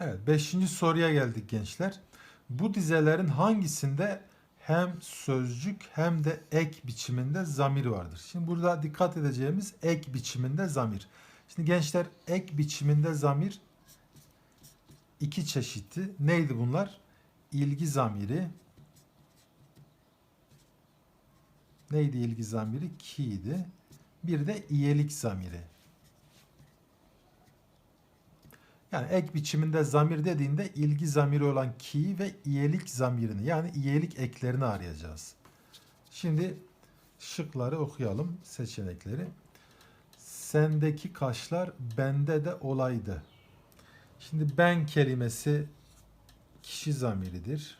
Evet, beşinci soruya geldik gençler. Bu dizelerin hangisinde hem sözcük hem de ek biçiminde zamir vardır? Şimdi burada dikkat edeceğimiz ek biçiminde zamir. Şimdi gençler ek biçiminde zamir iki çeşitti. Neydi bunlar? İlgi zamiri. Neydi ilgi zamiri? Ki'ydi. Bir de iyelik zamiri. Yani ek biçiminde zamir dediğinde ilgi zamiri olan ki ve iyelik zamirini yani iyelik eklerini arayacağız. Şimdi şıkları okuyalım seçenekleri. Sendeki kaşlar bende de olaydı. Şimdi ben kelimesi kişi zamiridir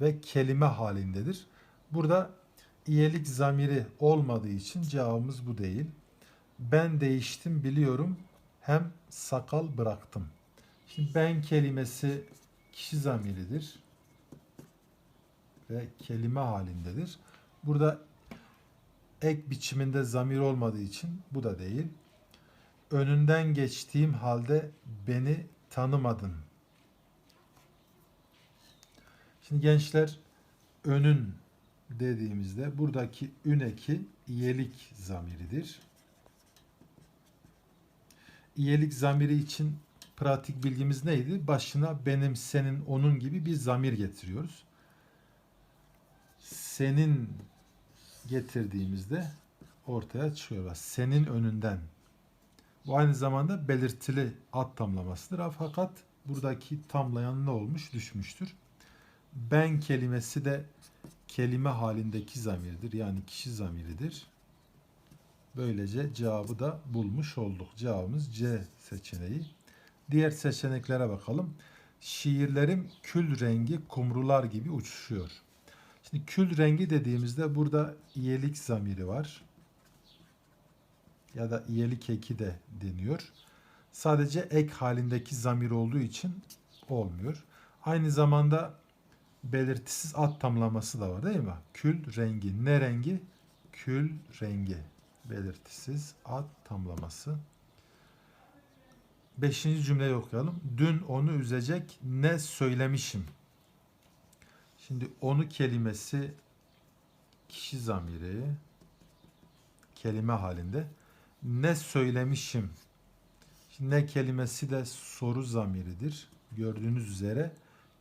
ve kelime halindedir. Burada iyelik zamiri olmadığı için cevabımız bu değil. Ben değiştim biliyorum hem sakal bıraktım. Şimdi ben kelimesi kişi zamiridir ve kelime halindedir. Burada ek biçiminde zamir olmadığı için bu da değil. Önünden geçtiğim halde beni tanımadın. Şimdi gençler önün dediğimizde buradaki ün eki iyelik zamiridir. İyelik zamiri için pratik bilgimiz neydi? Başına benim, senin, onun gibi bir zamir getiriyoruz. Senin getirdiğimizde ortaya çıkıyor. Senin önünden. Bu aynı zamanda belirtili ad tamlamasıdır. Fakat buradaki tamlayan ne olmuş? Düşmüştür. Ben kelimesi de kelime halindeki zamirdir. Yani kişi zamiridir. Böylece cevabı da bulmuş olduk. Cevabımız C seçeneği. Diğer seçeneklere bakalım. Şiirlerim kül rengi kumrular gibi uçuşuyor. Şimdi kül rengi dediğimizde burada iyelik zamiri var. Ya da iyelik eki de deniyor. Sadece ek halindeki zamir olduğu için olmuyor. Aynı zamanda belirtisiz ad tamlaması da var değil mi? Kül rengi. Ne rengi? Kül rengi belirtisiz ad tamlaması. Beşinci cümleyi okuyalım. Dün onu üzecek ne söylemişim. Şimdi onu kelimesi kişi zamiri kelime halinde. Ne söylemişim. Şimdi ne kelimesi de soru zamiridir. Gördüğünüz üzere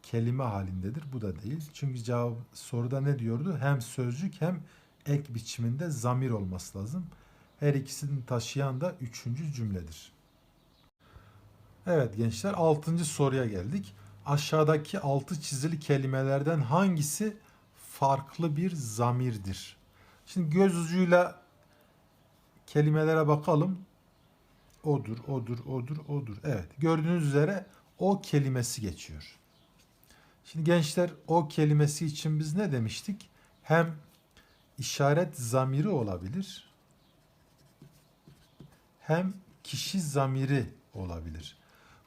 kelime halindedir. Bu da değil. Çünkü cevap soruda ne diyordu? Hem sözcük hem ek biçiminde zamir olması lazım. Her ikisini taşıyan da üçüncü cümledir. Evet gençler altıncı soruya geldik. Aşağıdaki altı çizili kelimelerden hangisi farklı bir zamirdir? Şimdi göz ucuyla kelimelere bakalım. Odur, odur, odur, odur. Evet gördüğünüz üzere o kelimesi geçiyor. Şimdi gençler o kelimesi için biz ne demiştik? Hem işaret zamiri olabilir hem kişi zamiri olabilir.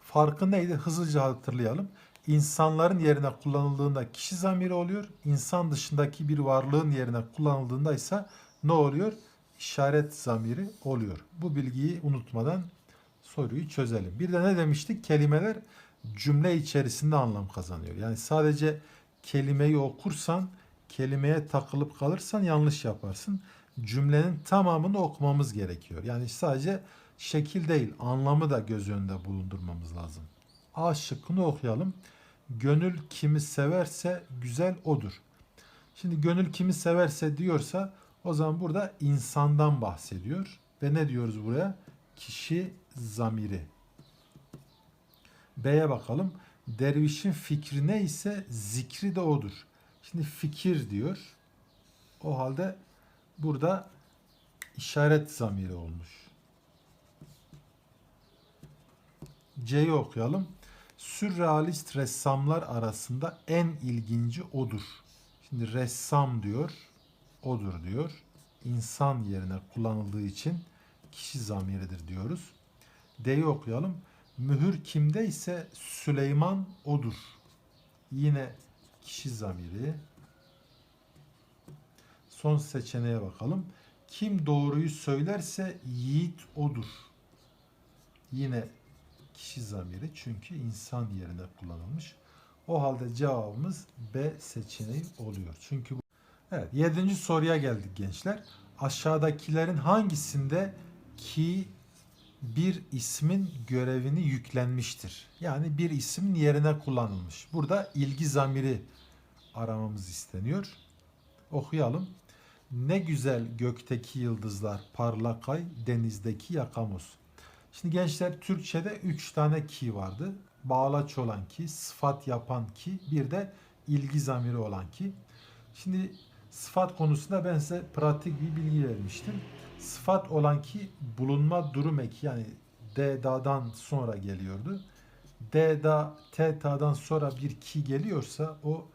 Farkı neydi? Hızlıca hatırlayalım. İnsanların yerine kullanıldığında kişi zamiri oluyor. İnsan dışındaki bir varlığın yerine kullanıldığında ise ne oluyor? İşaret zamiri oluyor. Bu bilgiyi unutmadan soruyu çözelim. Bir de ne demiştik? Kelimeler cümle içerisinde anlam kazanıyor. Yani sadece kelimeyi okursan, kelimeye takılıp kalırsan yanlış yaparsın. Cümlenin tamamını okumamız gerekiyor. Yani sadece şekil değil, anlamı da göz önünde bulundurmamız lazım. A şıkkını okuyalım. Gönül kimi severse güzel odur. Şimdi gönül kimi severse diyorsa o zaman burada insandan bahsediyor. Ve ne diyoruz buraya? Kişi zamiri. B'ye bakalım. Dervişin fikri ne ise zikri de odur. Şimdi fikir diyor. O halde burada işaret zamiri olmuş. C'yi okuyalım. Sürrealist ressamlar arasında en ilginci odur. Şimdi ressam diyor, odur diyor. İnsan yerine kullanıldığı için kişi zamiridir diyoruz. D'yi okuyalım. Mühür kimde ise Süleyman odur. Yine kişi zamiri. Son seçeneğe bakalım. Kim doğruyu söylerse yiğit odur. Yine kişi zamiri çünkü insan yerine kullanılmış. O halde cevabımız B seçeneği oluyor. Çünkü bu... Evet, yedinci soruya geldik gençler. Aşağıdakilerin hangisinde ki bir ismin görevini yüklenmiştir? Yani bir ismin yerine kullanılmış. Burada ilgi zamiri aramamız isteniyor. Okuyalım. Ne güzel gökteki yıldızlar, parlak ay, denizdeki yakamoz. Şimdi gençler Türkçe'de 3 tane ki vardı. Bağlaç olan ki, sıfat yapan ki, bir de ilgi zamiri olan ki. Şimdi sıfat konusunda ben size pratik bir bilgi vermiştim. Sıfat olan ki bulunma durum eki yani D da'dan sonra geliyordu. D da T ta'dan sonra bir ki geliyorsa o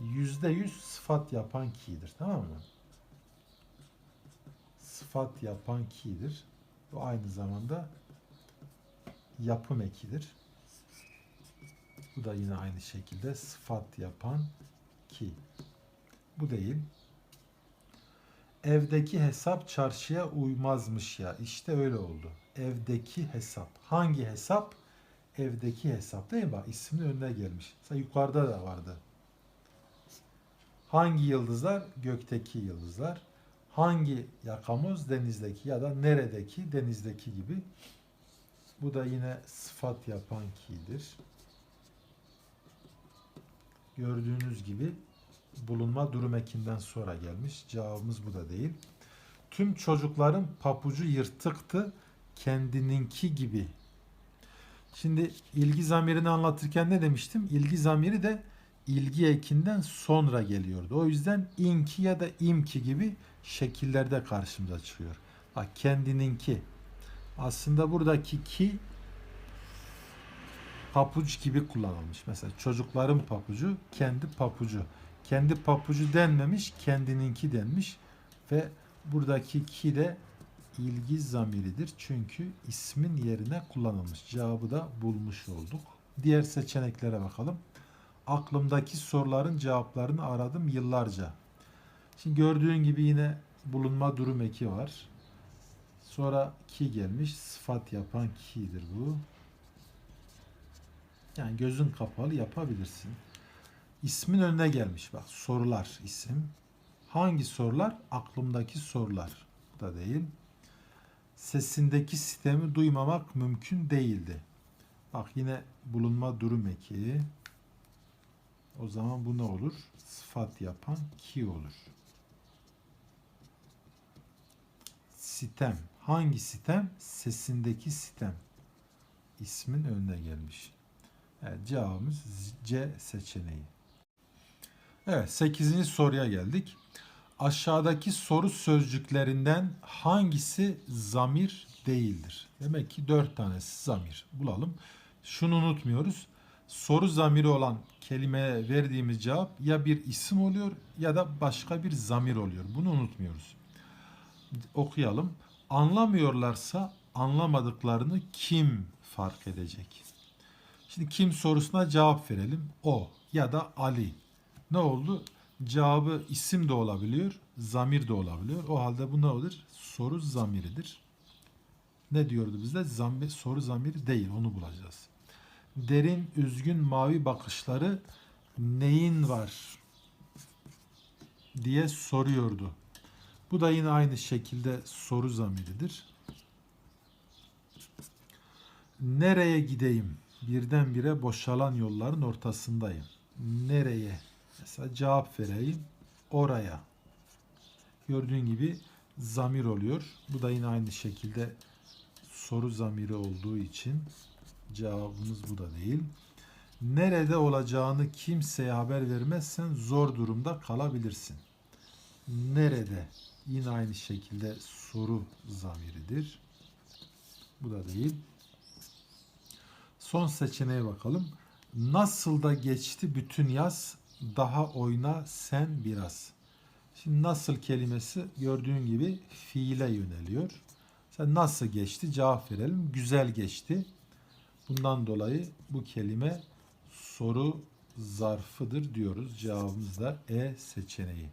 %100 sıfat yapan ki'dir. Tamam mı? Sıfat yapan ki'dir. Bu aynı zamanda yapım ekidir. Bu da yine aynı şekilde sıfat yapan ki. Bu değil. Evdeki hesap çarşıya uymazmış ya. İşte öyle oldu. Evdeki hesap. Hangi hesap? Evdeki hesap değil mi? Bak ismin önüne gelmiş. Mesela yukarıda da vardı. Hangi yıldızlar? Gökteki yıldızlar. Hangi yakamoz? Denizdeki ya da neredeki? Denizdeki gibi. Bu da yine sıfat yapan ki'dir. Gördüğünüz gibi bulunma durum ekinden sonra gelmiş. Cevabımız bu da değil. Tüm çocukların papucu yırtıktı kendininki gibi. Şimdi ilgi zamirini anlatırken ne demiştim? İlgi zamiri de ilgi ekinden sonra geliyordu. O yüzden inki ya da imki gibi şekillerde karşımıza çıkıyor. Bak kendininki. Aslında buradaki ki papuç gibi kullanılmış. Mesela çocukların papucu, kendi papucu. Kendi papucu denmemiş, kendininki denmiş ve buradaki ki de ilgi zamiridir. Çünkü ismin yerine kullanılmış. Cevabı da bulmuş olduk. Diğer seçeneklere bakalım. Aklımdaki soruların cevaplarını aradım yıllarca. Şimdi gördüğün gibi yine bulunma durum eki var. Sonra ki gelmiş. Sıfat yapan ki'dir bu. Yani gözün kapalı yapabilirsin. İsmin önüne gelmiş bak sorular isim. Hangi sorular? Aklımdaki sorular. Da değil. Sesindeki sistemi duymamak mümkün değildi. Bak yine bulunma durum eki. O zaman bu ne olur? Sıfat yapan ki olur. Sitem. Hangi sitem? Sesindeki sitem. İsmin önüne gelmiş. Evet, cevabımız C seçeneği. Evet 8. soruya geldik. Aşağıdaki soru sözcüklerinden hangisi zamir değildir? Demek ki 4 tanesi zamir. Bulalım. Şunu unutmuyoruz. Soru zamiri olan kelimeye verdiğimiz cevap ya bir isim oluyor ya da başka bir zamir oluyor. Bunu unutmuyoruz. Okuyalım. Anlamıyorlarsa anlamadıklarını kim fark edecek? Şimdi kim sorusuna cevap verelim. O ya da Ali. Ne oldu? Cevabı isim de olabiliyor, zamir de olabiliyor. O halde bu ne olur? Soru zamiridir. Ne diyordu bizde? Zamir, soru zamiri değil, onu bulacağız. Derin, üzgün, mavi bakışları neyin var diye soruyordu. Bu da yine aynı şekilde soru zamiridir. Nereye gideyim? Birdenbire boşalan yolların ortasındayım. Nereye? Mesela cevap vereyim. Oraya. Gördüğün gibi zamir oluyor. Bu da yine aynı şekilde soru zamiri olduğu için cevabımız bu da değil. Nerede olacağını kimseye haber vermezsen zor durumda kalabilirsin. Nerede? Yine aynı şekilde soru zamiridir. Bu da değil. Son seçeneğe bakalım. Nasıl da geçti bütün yaz daha oyna sen biraz. Şimdi nasıl kelimesi gördüğün gibi fiile yöneliyor. Sen nasıl geçti cevap verelim. Güzel geçti. Bundan dolayı bu kelime soru zarfıdır diyoruz. Cevabımız da E seçeneği.